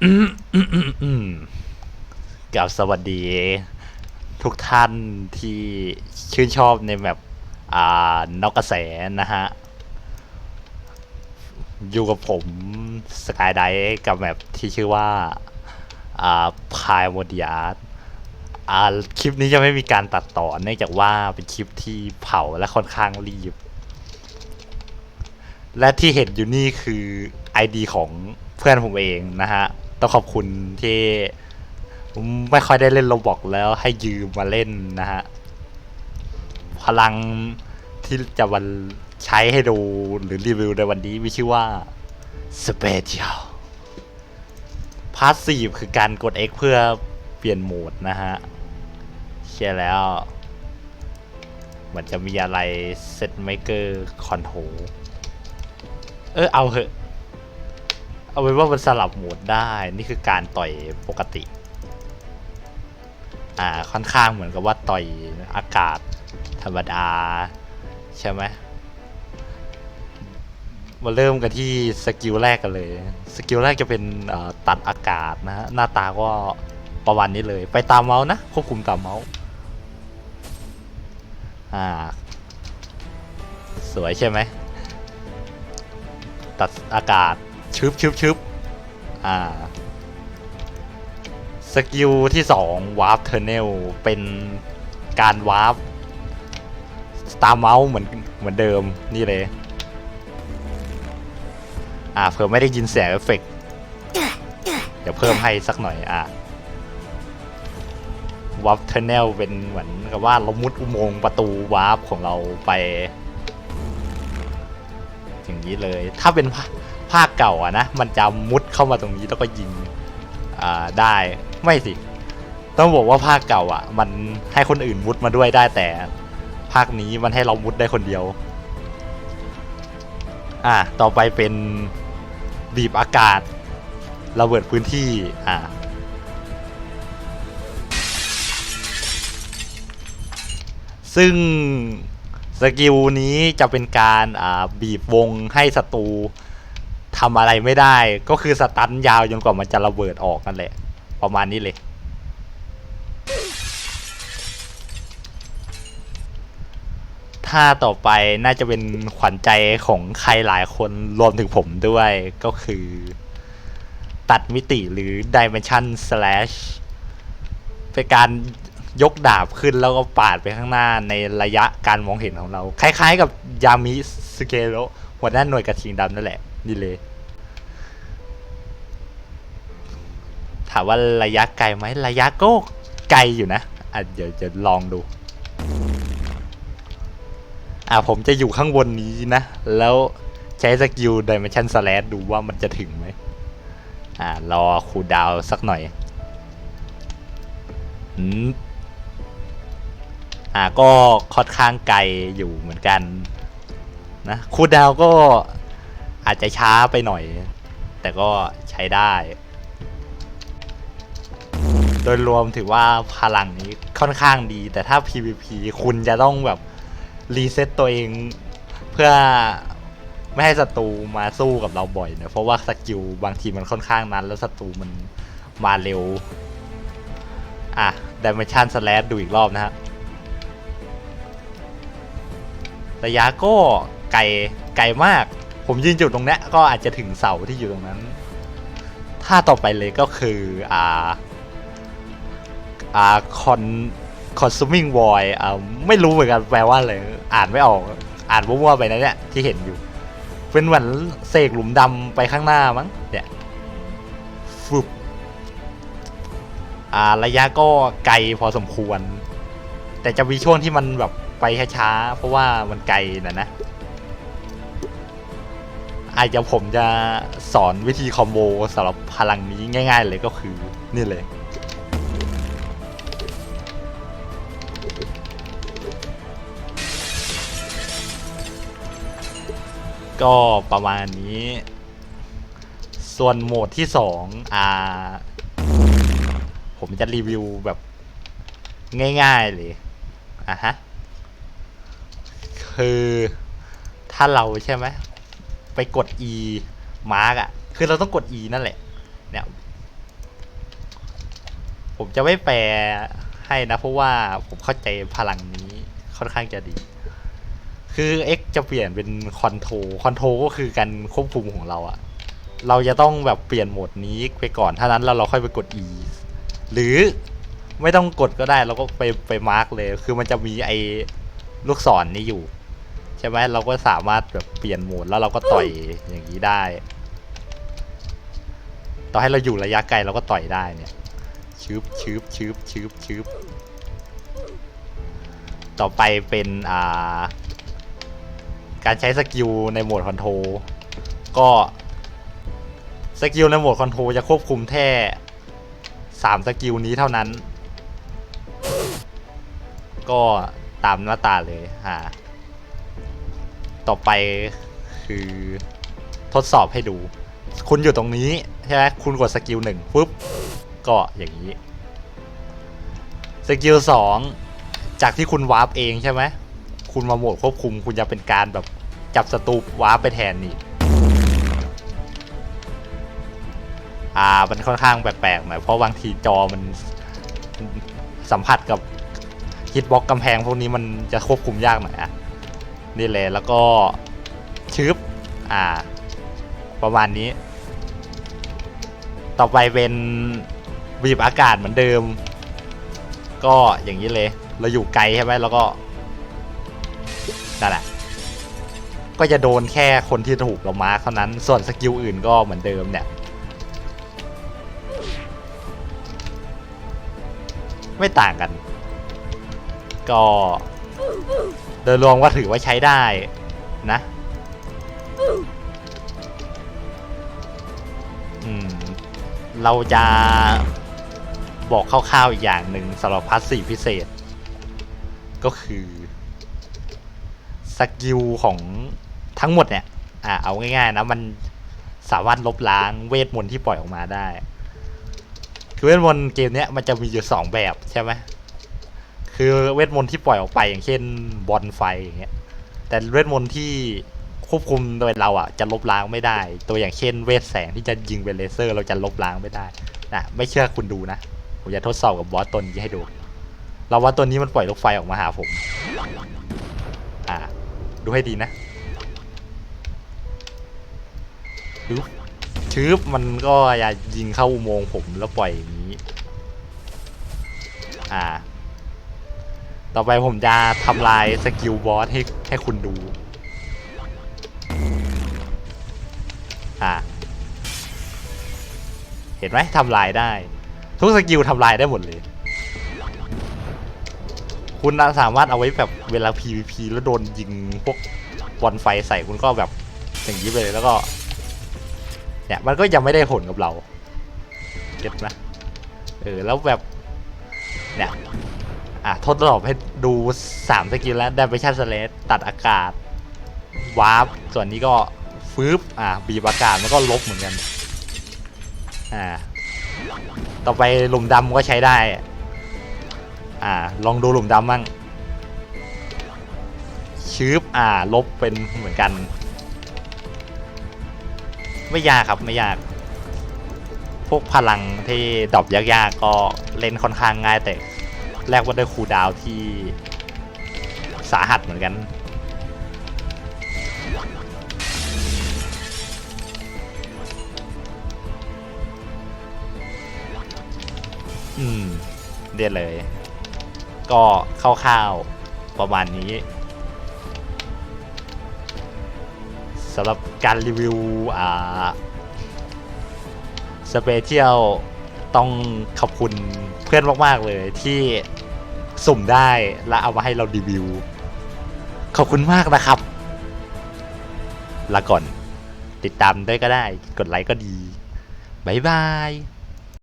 กับสวัสดี ทุกท่านที่ชื่นชอบในแบบอ่านอกกระแสนะฮะ อยู่กับผมสกายไดกับแบบที่ชื่อว่า อ่าพายโมดิอาร์อ่าคลิปนี้จะไม่มีการตัดต่อเนื่องจากว่าเป็นคลิปที่เผาและค่อนข้างรีบ และที่เห็นอยู่นี่คือ ID ของเพื่อนผมเองนะฮะ ต้องขอบคุณที่ไม่ค่อยได้เล่นโรบอกแล้วให้ยืมมาเล่นนะฮะ พลังที่จะวันใช้ให้ดูหรือรีวิวในวันนี้ มีชื่อว่า Special พาสซีฟคือการกด X เพื่อเปลี่ยนโหมดนะฮะเชื่อแล้ว มันจะมีอะไร Set Maker Control เออเอาเหอะ เอาไว้ว่ามันสลับโหมดได้ นี่คือการต่อยปกติ อ่า ค่อนข้างเหมือนกับว่าต่อยอากาศธรรมดา ใช่ไหมมาเริ่มกันที่สกิลแรกกันเลย สกิลแรกจะเป็นอ่อตัดอากาศนะฮะ หน้าตาก็ประมาณนี้เลย ไปตามเมาส์นะ ควบคุมตามเมาส์ อ่า สวยใช่ไหม ตัดอากาศ ชึบชึบชึบอ่า สกิลที่สองวาร์ปเทอร์เนลเป็นการวาร์ปตามเมาส์เหมือนเหมือนเดิมนี่เลย อ่าเผื่อไม่ได้ยินเสียงเอฟเฟกเดี๋ยวเพิ่มให้สักหน่อยอะวาร์ปเทอร์เนลเป็นเหมือนกับว่าเรามุดอุโมงค์ประตูวาร์ปของเราไปอย่างนี้เลย ถ้าเป็น ภาคเก่าอะนะมันจะมุดเข้ามาตรงนี้แล้วก็ยิงอ่าได้ไม่สิ ต้องบอกว่าภาคเก่าอะมันให้คนอื่นมุดมาด้วยได้แต่ ภาคนี้มันให้เรามุดได้คนเดียว อ่าต่อไปเป็นบีบอากาศระเบิดพื้นที่อ่าซึ่งสกิลนี้จะเป็นการอ่าบีบวงให้ศัตรู ทำอะไรไม่ได้ ก็คือสตันยาวจนกว่ามันจะระเบิดออกนั่นแหละ ประมาณนี้เลยถ้าต่อไปน่าจะเป็นขวัญใจของใครหลายคนรวมถึงผมด้วยก็คือ ตัดมิติหรือ Dimension Slash เป็นการยกดาบขึ้นแล้วก็ปาดไปข้างหน้าในระยะการมองเห็นของเรา คล้ายๆกับยามิสเกโรหัวหน้าหน่วยกระทิงดำนั่นแหละ นี่เลย ถามว่าระยะไกลไหมระยะก็ไกลอยู่นะอะเดี๋ยวจะลองดูอะผมจะอยู่ข้างบนนี้นะ แล้วใช้สกิล Dimension Slash ดูว่ามันจะถึงไหมอ่ารอคูดาวสักหน่อยอืมอ่าก็ค่อนข้างไกลอยู่เหมือนกันนะคูดาวก็อาจจะช้าไปหน่อย แต่ก็ใช้ได้ โดยรวมถือว่าพลังนี้ค่อนข้างดี แต่ถ้า PVP คุณจะต้องแบบรีเซ็ตตัวเองเพื่อไม่ให้ศัตรูมาสู้กับเราบ่อยเนะเพราะว่าสกิลบางทีมันค่อนข้างนั้น แล้วศัตรูมันมาเร็ว อะ Dimension Slash ดูอีกรอบนะฮะระยะก็ไกลไกลมาก ผมยืนอยู่ตรงนี้ก็อาจจะถึงเสาที่อยู่ตรงนั้น ถ้าต่อไปเลยก็คือ อ่า อ่าคอน consuming void อ่าไม่รู้เหมือนกันแปลว่าอะไรอ่านไม่ออก อ่านมั่วๆไปนะเนี่ยที่เห็นอยู่ เป็นเหมือนเสกหลุมดำไปข้างหน้ามั้งเนี่ยฟึบอ่าระยะก็ไกลพอสมควร แต่จะมีช่วงที่มันแบบไปช้าๆเพราะว่ามันไกลนะนะอาจจะผมจะสอนวิธีคอมโบสำหรับพลังนี้ง่าย ๆ เลยก็คือนี่เลย ก็ประมาณนี้ ส่วนโหมดที่สองอ่า ผมจะรีวิวแบบง่ายๆเลยอะฮะ คือถ้าเราใช่ไหมไปกด E มาร์กอะคือเราต้องกด E นั่นแหละ เนี่ย ผมจะไม่แปลให้นะ เพราะว่าผมเข้าใจพลังนี้ค่อนข้างจะดี คือ X จะเปลี่ยนเป็นคอนโทรคอนโทรก็คือการควบคุมของเราอะเราจะต้องแบบเปลี่ยนโหมดนี้ไปก่อนเท่านั้นแล้วเราค่อยไปกด E หรือไม่ต้องกดก็ได้เราก็ไปไปมาร์กเลย คือมันจะมีไอ้ลูกศรนี้อยู่ ใช่ไหมเราก็สามารถแบบเปลี่ยนโหมดแล้วเราก็ต่อยอย่างนี้ได้ ต่อให้เราอยู่ระยะไกลเราก็ต่อยได้เนี่ยชืบชืบชืบชืบชืบต่อไปเป็นอ่า การใช้สกิลในโหมดคอนโทรก็สกิลในโหมดคอนโทรจะควบคุมแค่สามสกิลนี้เท่านั้น ก็ตามหน้าตาเลยอ่าต่อไปคือทดสอบให้ดู คุณอยู่ตรงนี้ใช่ไหมคุณกดสกิลหนึ่งปุ๊บ ก็อย่างนี้ สกิลสองจากที่คุณวาร์ปเองใช่ไหม คุณมาโหมดควบคุม คุณจะเป็นการแบบจับสตูปวาไปแทนนี่อ่ามันค่อนข้างแปลกๆหน่อยเพราะบางทีจอมันสัมผัสกับฮิตบ็อกกำแพงพวกนี้มันจะควบคุมยากหน่อยอะนี่เลยแล้วก็ชึบอ่า ประมาณนี้ ต่อไปเป็นบีบอากาศเหมือนเดิม ก็อย่างนี้เลย เราอยู่ไกลใช่ไหมแล้วก็ นั่นแหละก็จะโดนแค่คนที่ถูกเรามาเท่านั้น ส่วนสกิลอื่นก็เหมือนเดิมเนี่ย ไม่ต่างกัน ก็โดยรวมว่าถือว่าใช้ได้นะอืมเราจะบอกคร่าวๆอีกอย่างหนึ่งสำหรับพาสซีฟพิเศษ ก็คือ สกิลของทั้งหมดเนี่ย อ่าเอาง่ายๆนะมันสามารถลบล้างเวทมนต์ที่ปล่อยออกมาได้ คือเวทมนต์เกมเนี้ยมันจะมีอยู่สองแบบใช่ไหมคือเวทมนต์ที่ปล่อยออกไปอย่างเช่นบอลไฟอย่างเงี้ย แต่เวทมนต์ที่ควบคุมโดยเราอะจะลบล้างไม่ได้ ตัวอย่างเช่น เวทแสงที่จะยิงเป็นเลเซอร์ เราจะลบล้างไม่ได้นะไม่เชื่อคุณดูนะ ผมจะทดสอบกับบอสตัวนี้ให้ดู เราว่าตัวนี้มันปล่อยลูกไฟออกมาหาผม อ่า ดูให้ดีนะดูชืบมันก็อย่ายิงเข้าอุโมงค์ผมแล้วปล่อยอย่างนี้ อ่า ต่อไปผมจะทำลายสกิลบอสให้ให้คุณดู อ่า เห็นไหมทำลายได้ ทุกสกิลทำลายได้หมดเลย คุณสามารถเอาไว้แบบเวลา PVP แล้วโดนยิงพวกบอลไฟใส่คุณก็แบบอย่างนี้ไปเลยแล้วก็เนี่ยมันก็ยังไม่ได้ผลกับเราเก็ตไหมเออแล้วแบบเนี่ยอะทดสอบให้ดูสามสกิลแล้วได้ไปชั่นสเลสตัดอากาศวาร์ปส่วนนี้ก็ฟืบอะบีบอากาศมันก็ลบเหมือนกันอ่าต่อไปหลุมดำก็ใช้ได้ อ่า ลองดูหลุมดำมั่งชืบอ่า ลบเป็นเหมือนกัน ไม่ยากครับไม่ยาก พวกพลังที่ดรอปยากๆก็เล่นค่อนข้างง่ายแต่แลกว่าด้วยคูดาวที่สาหัสเหมือนกันอืมเรียนเลย ก็คร่าวๆประมาณนี้สำหรับการรีวิวอ่าสเปเชียลต้องขอบคุณเพื่อนมาก ๆ เลยที่สุ่มได้และเอามาให้เรารีวิว ขอบคุณมากนะครับลาก่อน ติดตามได้ก็ได้ กดไลค์ก็ดี บ๊ายบาย